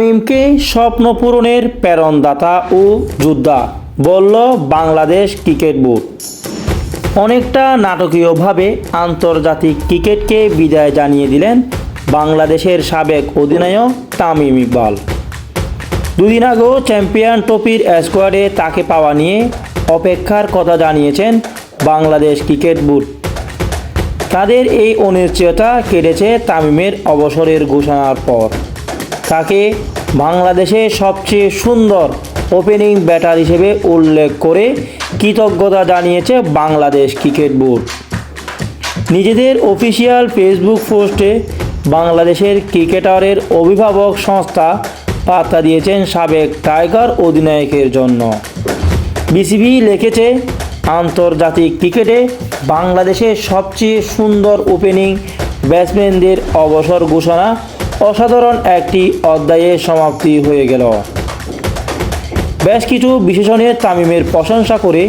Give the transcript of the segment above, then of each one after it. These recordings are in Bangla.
তামিমকে স্বপ্ন পূরণের প্রেরণদাতা ও যোদ্ধা, বলল বাংলাদেশ ক্রিকেট বোর্ড। অনেকটা নাটকীয়ভাবে আন্তর্জাতিক ক্রিকেটকে বিদায় জানিয়ে দিলেন বাংলাদেশের সাবেক অধিনায়ক তামিম ইকবাল। দুদিন আগেও চ্যাম্পিয়ন ট্রফির স্কোয়াডে তাকে পাওয়া নিয়ে অপেক্ষার কথা জানিয়েছেন বাংলাদেশ ক্রিকেট বোর্ড। তাদের এই অনিশ্চয়তা কেটেছে তামিমের অবসরের ঘোষণার পর। তাকে বাংলাদেশের সবচেয়ে সুন্দর ওপেনিং ব্যাটার হিসেবে উল্লেখ করে কৃতজ্ঞতা জানিয়েছে বাংলাদেশ ক্রিকেট বোর্ড। নিজেদের অফিসিয়াল ফেসবুক পোস্টে বাংলাদেশের ক্রিকেটারের অভিভাবক সংস্থা বার্তা দিয়েছেন সাবেক টাইগার অধিনায়কের জন্য। বিসিবি লিখেছে, আন্তর্জাতিক ক্রিকেটে বাংলাদেশের সবচেয়ে সুন্দর ওপেনিং ব্যাটসম্যানদের অবসর ঘোষণা অসাধারণ একটি অধ্যায়ের সমাপ্তি হয়ে গেল। বেশ কিছু বিশেষণের তামিমের প্রশংসা করে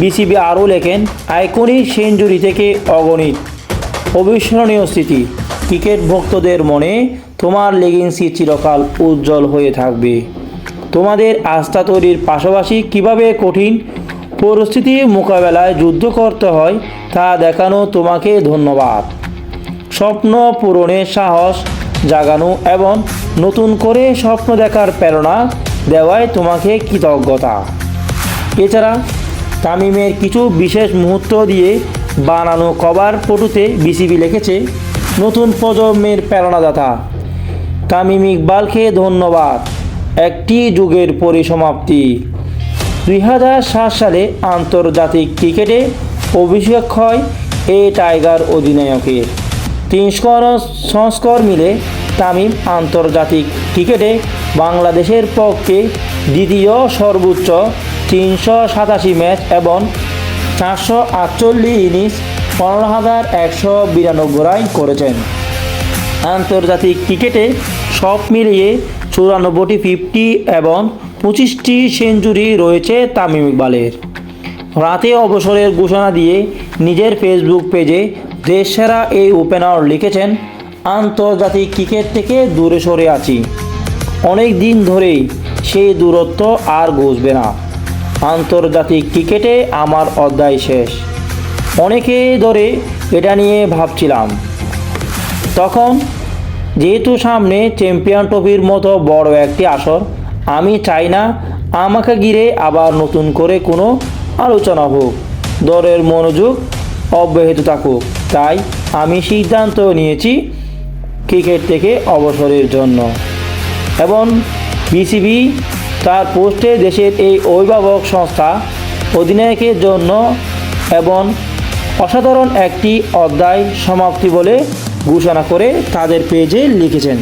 বিসিবি আরও লেখেন আইকনিক সেঞ্চুরি থেকে অগণিত। অবিস্মরণীয় স্মৃতি। ক্রিকেট ভক্তদের মনে তোমার লেগেন্সি চিরকাল উজ্জ্বল হয়ে থাকবে। তোমাদের আস্থা তৈরির পাশাপাশি কীভাবে কঠিন পরিস্থিতি মোকাবেলায় যুদ্ধ করতে হয় তা দেখানো তোমাকে ধন্যবাদ। স্বপ্ন পূরণের সাহস জাগানো এবং নতুন করে স্বপ্ন দেখার প্রেরণা দেওয়ায় তোমাকে কৃতজ্ঞতা। এছাড়া তামিমের কিছু বিশেষ মুহূর্ত দিয়ে বানানো কভার ফটোতে বিসিবি লিখেছে, নতুন প্রজন্মের প্রেরণাদাতা। তামিম ইকবালকে ধন্যবাদ। একটি যুগের পরিসমাপ্তি। দুই হাজার সাত সালে আন্তর্জাতিক ক্রিকেটে অভিষেক হয় এ টাইগার অধিনায়কের। তিন স্কর- সংস্কর মিলে তামিম আন্তর্জাতিক ক্রিকেটে বাংলাদেশের পক্ষে দ্বিতীয় সর্বোচ্চ তিনশো সাতাশি ম্যাচ এবং চারশো আটচল্লিশ ইনিংস পনেরো হাজার একশো বিরানব্বই রান করেছেন। আন্তর্জাতিক ক্রিকেটে সব মিলিয়ে চুরানব্বইটি, ফিফটি এবং পঁচিশটি সেঞ্চুরি রয়েছে তামিম ইকবালের। রাতে অবসরের ঘোষণা দিয়ে নিজের ফেসবুক পেজে দেশসেরা এই ওপেনার লিখেছেন, আন্তর্জাতিক ক্রিকেট থেকে দূরে সরে আছি। অনেক দিন ধরেই সেই দূরত্ব আর ঘুষবে না। আন্তর্জাতিক ক্রিকেটে আমার অধ্যায় শেষ। অনেকে ধরে এটা নিয়ে ভাবছিলাম। তখন যেহেতু সামনে চ্যাম্পিয়ন ট্রফির মতো বড় একটি আসর, আমি চাই না আমাকে ঘিরে আবার নতুন করে কোনো আলোচনা হোক। দলের মনোযোগ অব্যাহত থাকুক। তাই আমি সিদ্ধান্ত নিয়েছি ক্রিকেট থেকে অবসরের জন্য। এবং বিসিবি তার পোস্টে দেশের এই অভিভাবক সংস্থা অধিনায়কের জন্য এবং অসাধারণ একটি অধ্যায় সমাপ্তি বলে ঘোষণা করে তাদের পেজে লিখেছেন।